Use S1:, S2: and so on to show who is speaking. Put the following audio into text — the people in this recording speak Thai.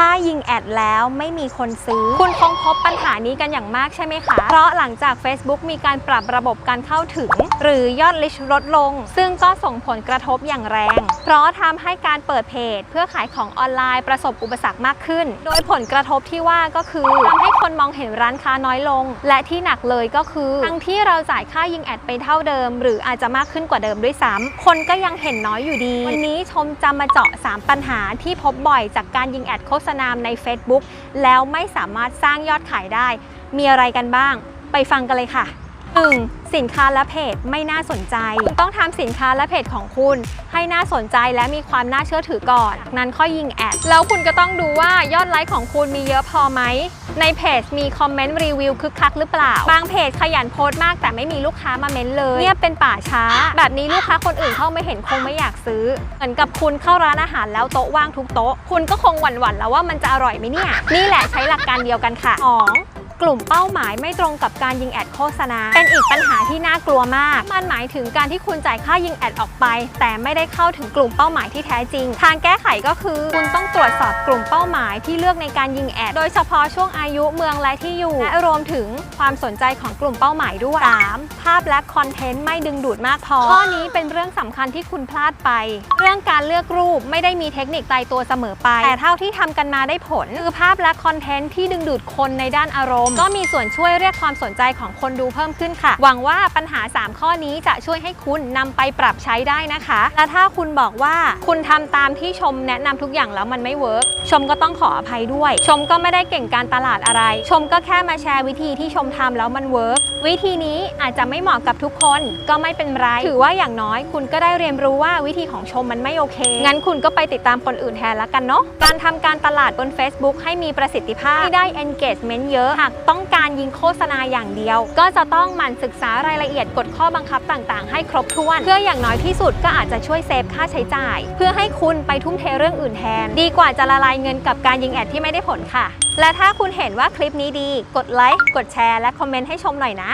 S1: ถ้ายิงแอดแล้วไม่มีคนซื้อ คุณคงพบปัญหานี้กันอย่างมากใช่ไหมคะ เพราะหลังจาก Facebook มีการปรับระบบการเข้าถึง หรือยอดลิชลดลง ซึ่งก็ส่งผลกระทบอย่างแรง เพราะทำให้การเปิดเพจ เพื่อขายของออนไลน์ประสบอุปสรรคมากขึ้น โดยผลกระทบที่ว่าก็คือทำให้คนมองเห็นร้านค้าน้อยลง และที่หนักเลยก็คือทั้งที่เราจ่ายค่ายิงแอดไปเท่าเดิม หรืออาจจะมากขึ้นกว่าเดิมด้วยซ้ำคนก็ยังเห็นน้อยอยู่ดี วันนี้ชมจะมาเจาะ 3 ปัญหาที่พบบ่อยจากการยิงแอดโฆษณาใน Facebook แล้วไม่สามารถสร้างยอดขายได้ มีอะไรกันบ้าง ไปฟังกันเลยค่ะ 1. สินค้าและเพจไม่น่าสนใจคุณต้องทำสินค้าและเพจของคุณ ให้น่าสนใจและมีความน่าเชื่อถือก่อนจากนั้นค่อยยิงแอด แล้วคุณก็ต้องดูว่ายอดไลค์ของคุณมีเยอะพอไหม ในเพจมีคอมเมนต์รีวิวคึกคักหรือเปล่า บางเพจขยันโพสต์มากแต่ไม่มีลูกค้ามาเม้นเลยเงียบเป็นป่าช้า แบบนี้ลูกค้าคนอื่นเข้าไม่เห็นคงไม่อยากซื้อ เหมือนกับคุณเข้าร้านอาหารแล้วโต๊ะว่างทุกโต๊ะ คุณก็คงหวั่นๆแล้วว่ามันจะอร่อยไหมเนี่ย นี่แหละใช้หลักการเดียวกันค่ะ 2. กลุ่มเป้าหมายไม่ตรงกับการยิงแอดโฆษณา เป็นอีกปัญหาที่น่ากลัวมาก มันหมายถึงการที่คุณจ่ายค่ายิงแอดออกไป แต่ไม่ได้เข้าถึงกลุ่มเป้าหมายที่แท้จริง ทางแก้ไขก็คือ คุณต้องตรวจสอบกลุ่มเป้าหมายที่เลือกในการยิงแอด โดยเฉพาะช่วงอายุเมืองและที่อยู่ และรวมถึงความสนใจของกลุ่มเป้าหมายด้วย 3. ภาพและคอนเทนต์ไม่ดึงดูดมากพอ ข้อนี้เป็นเรื่องสำคัญที่คุณพลาดไป เรื่องการเลือกรูปไม่ได้มีเทคนิคตายตัวเสมอไป แต่เท่าที่ทำกันมาได้ผลคือภาพและคอนเทนต์ที่ดึงดูดคนในด้านอารมณ์ก็มีส่วนช่วยเรียกความสนใจของคนดูเพิ่มขึ้นค่ะ หวังว่าปัญหา 3 ข้อนี้จะช่วยให้คุณนำไปปรับใช้ได้นะคะ และถ้าคุณบอกว่าคุณทำตามที่ชมแนะนำทุกอย่างแล้วมันไม่เวิร์กชมก็ต้องขออภัยด้วย ชมก็ไม่ได้เก่งการตลาดอะไร ชมก็แค่มาแชร์วิธีที่ชมทำแล้วมันเวิร์กวิธีนี้อาจจะไม่เหมาะกับทุกคนก็ไม่เป็นไร ถือว่าอย่างน้อยคุณก็ได้เรียนรู้ว่าวิธีของชมมันไม่โอเค งั้นคุณก็ไปติดตามคนอื่นแทนละกันเนาะ การทำการตลาดบน Facebook ให้มีประสิทธิภาพให้ได้ engagement เยอะ หากต้องการยิงโฆษณาอย่างเดียว ก็จะต้องหมั่นศึกษารายละเอียดกฎข้อบังคับต่างๆ ให้ครบถ้วน เพื่ออย่างน้อยที่สุดก็อาจจะช่วยเซฟค่าใช้จ่าย เพื่อให้คุณไปทุ่มเทเรื่องอื่นแทน ดีกว่าจะละลายเงินกับการยิงแอดที่ไม่ได้ผลค่ะ และถ้าคุณเห็นว่าคลิปนี้ดี กดไลค์กดแชร์และคอมเมนต์ให้ชมหน่อยนะ